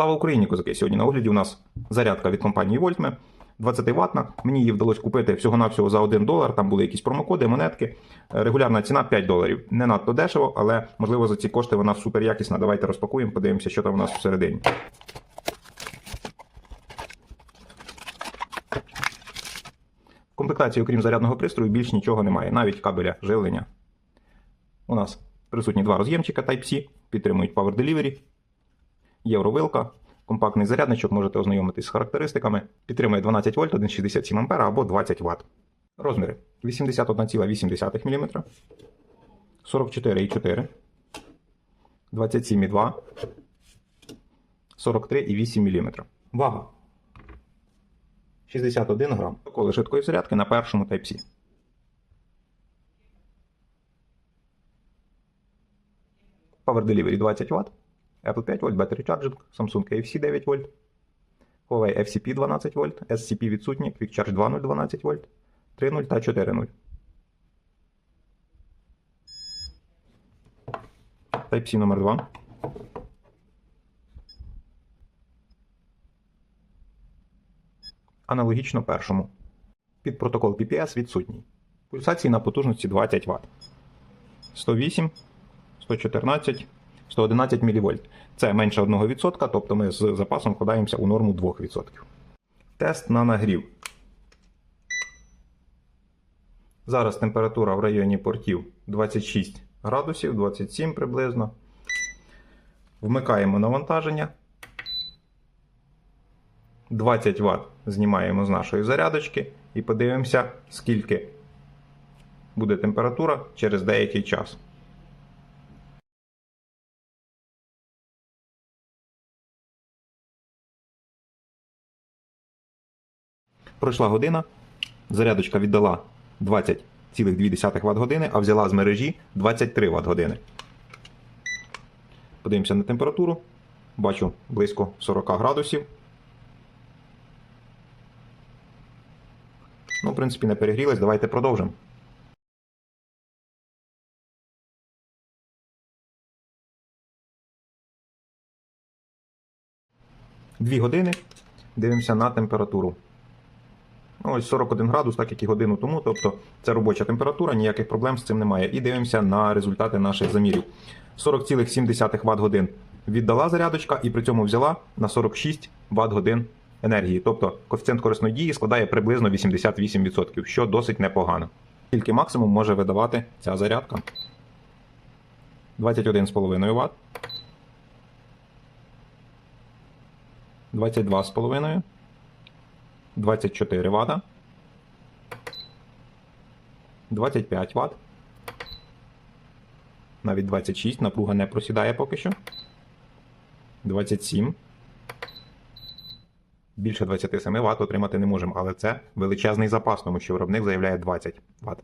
Слава Україні, козаки! Сьогодні на огляді у нас зарядка від компанії Voltme 20 ватна. Мені її вдалося купити всього-навсього за 1 долар. Там були якісь промокоди, монетки. Е, Регулярна ціна 5 доларів. Не надто дешево, але можливо за ці кошти вона супер якісна. Давайте розпакуємо, подивимося, що там у нас всередині. В комплектації, окрім зарядного пристрою, більш нічого немає, навіть кабеля живлення. У нас присутні два роз'ємчика Type-C, підтримують Power Delivery, євровилка, компактний зарядничок, можете ознайомитись з характеристиками. Підтримує 12 вольт, 1,67 А або 20 Вт. Розміри 81,8 мм, 44,4, 27,2, 43,8 мм. Вага 61 грам. Коли швидкої зарядки на першому Type-C. Power Delivery 20 Вт, Apple 5 вольт, Battery Charging, Samsung KFC 9 вольт, Huawei FCP 12 вольт, SCP відсутні, Quick Charge 2.0 12 вольт, 3.0 та 4.0. Type-C номер 2. Аналогічно першому. Під протокол PPS відсутній. Пульсації на потужності 20 Вт. 108, 114, 111 мВ. Це менше 1%, тобто ми з запасом вкладаємося у норму 2%. Тест на нагрів. Зараз температура в районі портів 26 градусів, 27 приблизно. Вмикаємо навантаження. 20 Вт знімаємо з нашої зарядочки і подивимося, скільки буде температура через деякий час. Пройшла година, зарядочка віддала 20,2 Вт години, а взяла з мережі 23 Вт години. Подивимося на температуру. Бачу близько 40 градусів. Ну, в принципі, не перегрілась. Давайте продовжимо. Дві години. Дивимося на температуру. Ну, Ось 41 градус, так як і годину тому. Тобто це робоча температура, ніяких проблем з цим немає. І дивимося на результати наших замірів. 40,7 Вт годин віддала зарядочка і при цьому взяла на 46 Вт годин енергії. Тобто коефіцієнт корисної дії складає приблизно 88%, що досить непогано. Тільки максимум може видавати ця зарядка. 21,5 Вт. 22,5 24 Вт. 25 Вт. Навіть 26. Напруга не просідає поки що. 27. Більше 27 Вт отримати не можемо, але це величезний запас, тому що виробник заявляє 20 Вт.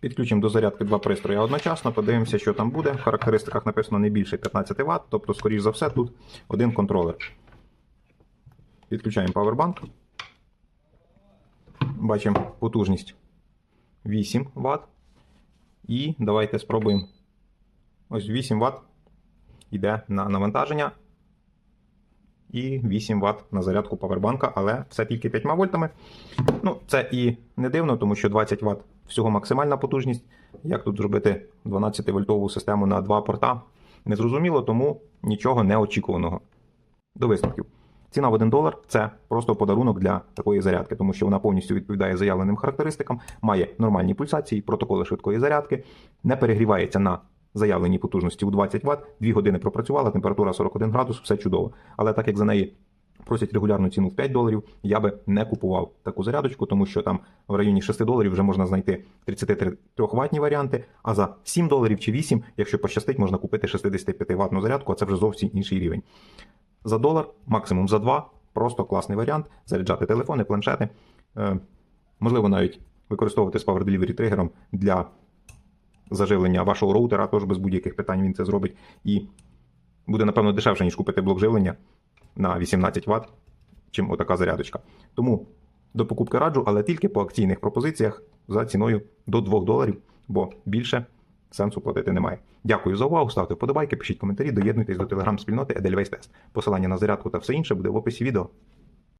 Підключимо до зарядки два пристрої одночасно, подивимося, що там буде. В характеристиках написано не більше 15 Вт, тобто, скоріш за все, тут один контролер. Підключаємо павербанк. Бачимо потужність 8 Вт. І давайте спробуємо. Ось 8 Вт йде на навантаження. І 8 Вт на зарядку павербанка, але все тільки 5 вольтами. Ну, це і не дивно, тому що 20 Вт всього максимальна потужність. Як тут зробити 12-вольтову систему на два порта? Незрозуміло, тому нічого неочікуваного. До висновків. Ціна в 1 долар це просто подарунок для такої зарядки, тому що вона повністю відповідає заявленим характеристикам, має нормальні пульсації, протоколи швидкої зарядки, не перегрівається на заявленій потужності у 20 Вт, 2 години пропрацювала, температура 41 градус, все чудово. Але так як за неї просять регулярну ціну в 5 доларів, я би не купував таку зарядочку, тому що там в районі 6 доларів вже можна знайти 33 ватні варіанти, а за 7 доларів чи 8, якщо пощастить, можна купити 65 ватну зарядку, а це вже зовсім інший рівень. За долар, максимум за два. Просто класний варіант. Заряджати телефони, планшети. Е, можливо, навіть використовувати з Power Delivery тригером для заживлення вашого роутера, тож без будь-яких питань він це зробить. І буде, напевно, дешевше, ніж купити блок живлення на 18 Вт, чим отака зарядочка. Тому до покупки раджу, але тільки по акційних пропозиціях за ціною до 2 доларів, бо більше сенсу платити немає. Дякую за увагу. Ставте вподобайки, пишіть коментарі, доєднуйтесь до телеграм-спільноти Edelweiss Test. Посилання на зарядку та все інше буде в описі відео.